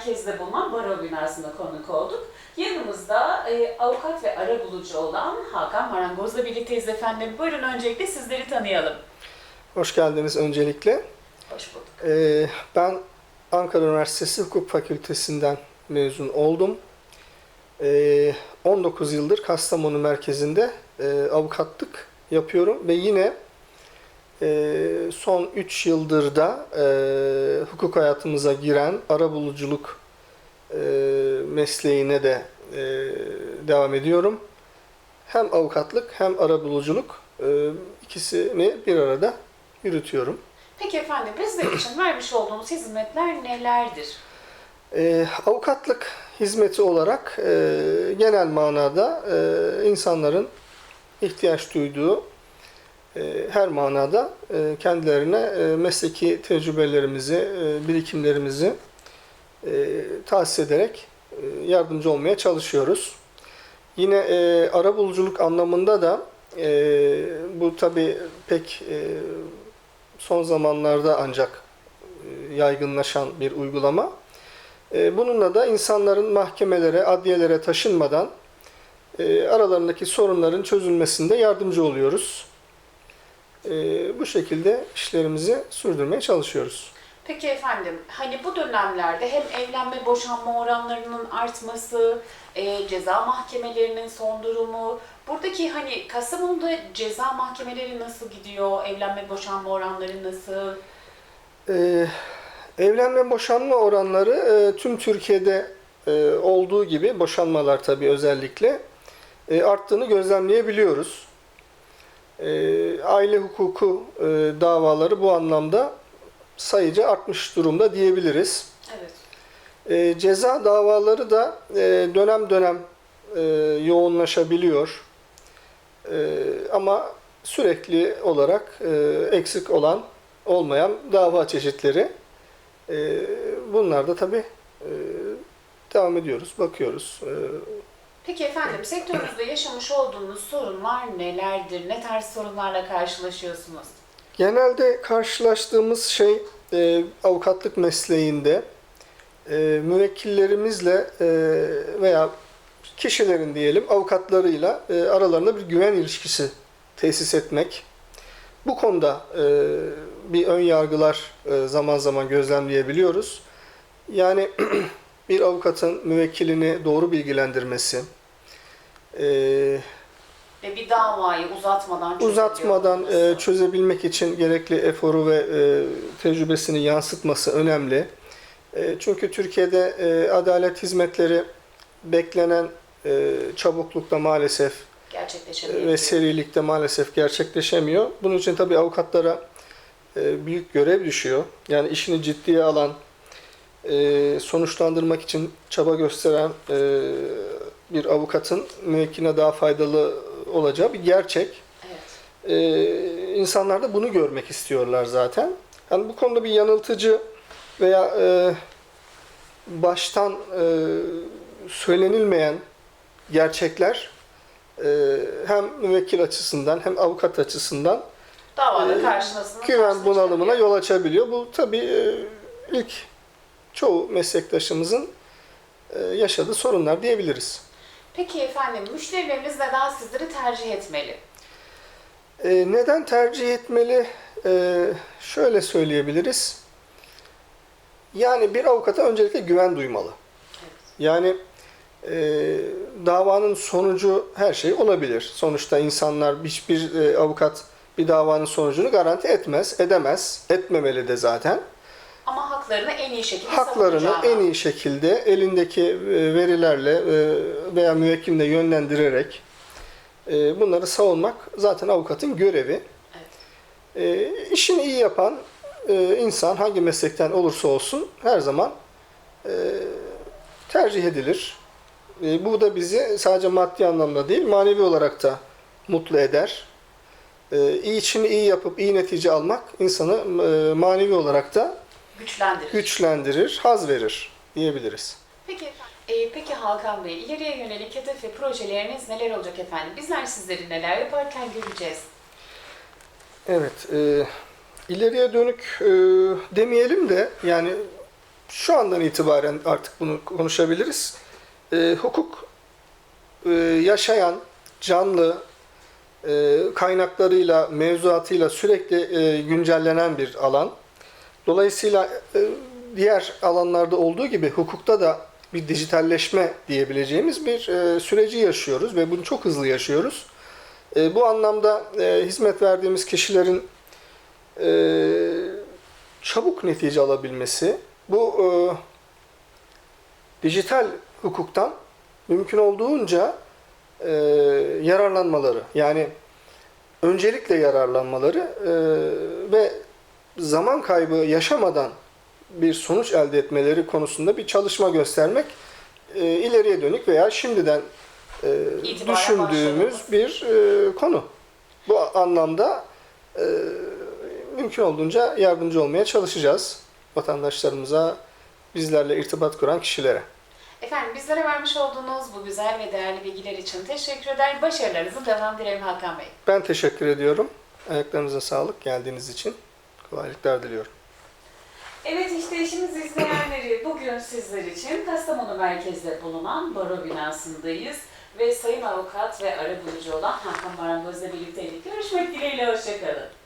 merkezde bulunan baro binasında konuk olduk. Yanımızda e, avukat ve arabulucu olan Hakan Marangoz'la birlikteyiz efendim. Buyurun öncelikle sizleri tanıyalım. Hoş geldiniz öncelikle. Hoş bulduk. Ee, ben Ankara Üniversitesi Hukuk Fakültesinden mezun oldum. Ee, 19 yıldır Kastamonu merkezinde e, avukatlık yapıyorum ve yine son 3 yıldır da e, hukuk hayatımıza giren arabuluculuk e, mesleğine de e, devam ediyorum. Hem avukatlık hem arabuluculuk e, ikisini bir arada yürütüyorum. Peki efendim bizler için vermiş olduğunuz hizmetler nelerdir? Ee, avukatlık hizmeti olarak e, genel manada e, insanların ihtiyaç duyduğu e, her manada e, kendilerine e, mesleki tecrübelerimizi, e, birikimlerimizi e, tahsis ederek e, yardımcı olmaya çalışıyoruz. Yine e, arabuluculuk anlamında da e, bu tabi pek e, son zamanlarda ancak e, yaygınlaşan bir uygulama. E, Bununla da insanların mahkemelere, adliyelere taşınmadan e, aralarındaki sorunların çözülmesinde yardımcı oluyoruz. E, Bu şekilde işlerimizi sürdürmeye çalışıyoruz. Peki efendim, hani bu dönemlerde hem evlenme boşanma oranlarının artması, e, ceza mahkemelerinin son durumu, buradaki hani Kastamonu'da ceza mahkemeleri nasıl gidiyor, evlenme boşanma oranları nasıl? E, Evlenme boşanma oranları e, tüm Türkiye'de e, olduğu gibi boşanmalar tabii özellikle e, arttığını gözlemleyebiliyoruz. E, Aile hukuku e, davaları bu anlamda sayıca artmış durumda diyebiliriz. Evet. E, Ceza davaları da e, dönem dönem e, yoğunlaşabiliyor. E, Ama sürekli olarak e, eksik olan, olmayan dava çeşitleri. E, Bunlar da tabii e, devam ediyoruz, bakıyoruz. E, Peki efendim, sektörünüzde yaşamış olduğunuz sorunlar nelerdir? Ne tarz sorunlarla karşılaşıyorsunuz? Genelde karşılaştığımız şey e, avukatlık mesleğinde e, müvekkillerimizle e, veya kişilerin diyelim avukatlarıyla e, aralarında bir güven ilişkisi tesis etmek. Bu konuda e, bir ön yargılar e, zaman zaman gözlemleyebiliyoruz. Yani bir avukatın müvekkilini doğru bilgilendirmesi, e, Ve bir davayı uzatmadan çözebiliyor uzatmadan e, çözebilmek için gerekli eforu ve e, tecrübesini yansıtması önemli. E, çünkü Türkiye'de e, adalet hizmetleri beklenen e, çabuklukta maalesef e, ve serilikte maalesef gerçekleşemiyor. Bunun için tabii avukatlara e, büyük görev düşüyor. Yani işini ciddiye alan, e, sonuçlandırmak için çaba gösteren e, bir avukatın müvekkiline daha faydalı olacağı bir gerçek. Evet. Ee, insanlar da bunu görmek istiyorlar zaten. Yani bu konuda bir yanıltıcı veya e, baştan e, söylenilmeyen gerçekler e, hem müvekkil açısından hem avukat açısından Davada e, karşılasını güven bunalımına yol açabiliyor. Bu tabii e, ilk çoğu meslektaşımızın e, yaşadığı sorunlar diyebiliriz. Peki efendim, müşterileriniz neden sizleri tercih etmeli? E, neden tercih etmeli? E, şöyle söyleyebiliriz. Yani bir avukata öncelikle güven duymalı. Yani e, davanın sonucu her şey olabilir. Sonuçta insanlar hiçbir e, avukat bir davanın sonucunu garanti etmez, edemez, etmemeli de zaten. Ama haklarını en iyi şekilde Haklarını en iyi şekilde elindeki e, verilerle e, veya müvekkiline yönlendirerek e, bunları savunmak zaten avukatın görevi. E, işini iyi yapan insan hangi meslekten olursa olsun her zaman tercih edilir. Bu da bizi sadece maddi anlamda değil manevi olarak da mutlu eder. İyi işini iyi yapıp iyi netice almak insanı manevi olarak da güçlendirir. güçlendirir, haz verir diyebiliriz. Peki e, peki Hakan Bey, ileriye yönelik hedef ve projeleriniz neler olacak efendim? Bizler sizleri neler yaparken göreceğiz? Evet, e, ileriye dönük e, demeyelim de yani şu andan itibaren artık bunu konuşabiliriz. E, hukuk e, yaşayan, canlı, e, kaynaklarıyla, mevzuatıyla sürekli e, güncellenen bir alan. Dolayısıyla e, diğer alanlarda olduğu gibi hukukta da bir dijitalleşme diyebileceğimiz bir e, süreci yaşıyoruz ve bunu çok hızlı yaşıyoruz. E, bu anlamda hizmet verdiğimiz kişilerin çabuk netice alabilmesi, bu dijital hukuktan mümkün olduğunca yararlanmaları, yani öncelikle yararlanmaları ve zaman kaybı yaşamadan bir sonuç elde etmeleri konusunda bir çalışma göstermek e, ileriye dönük veya şimdiden e, düşündüğümüz bir e, konu. Bu anlamda e, mümkün olduğunca yardımcı olmaya çalışacağız vatandaşlarımıza, bizlerle irtibat kuran kişilere. Efendim bizlere vermiş olduğunuz bu güzel ve değerli bilgiler için teşekkür eder. Başarılarınızın devam dilerim Hakan Bey. Ben teşekkür ediyorum. Ayaklarınıza sağlık geldiğiniz için. Kolaylıklar diliyorum. Evet işte işimiz izleyenleri bugün sizler için Kastamonu merkezde bulunan baro binasındayız. Ve sayın avukat ve arabulucu olan Hakan Marangoz'la birlikteydik. Görüşmek dileğiyle, hoşçakalın.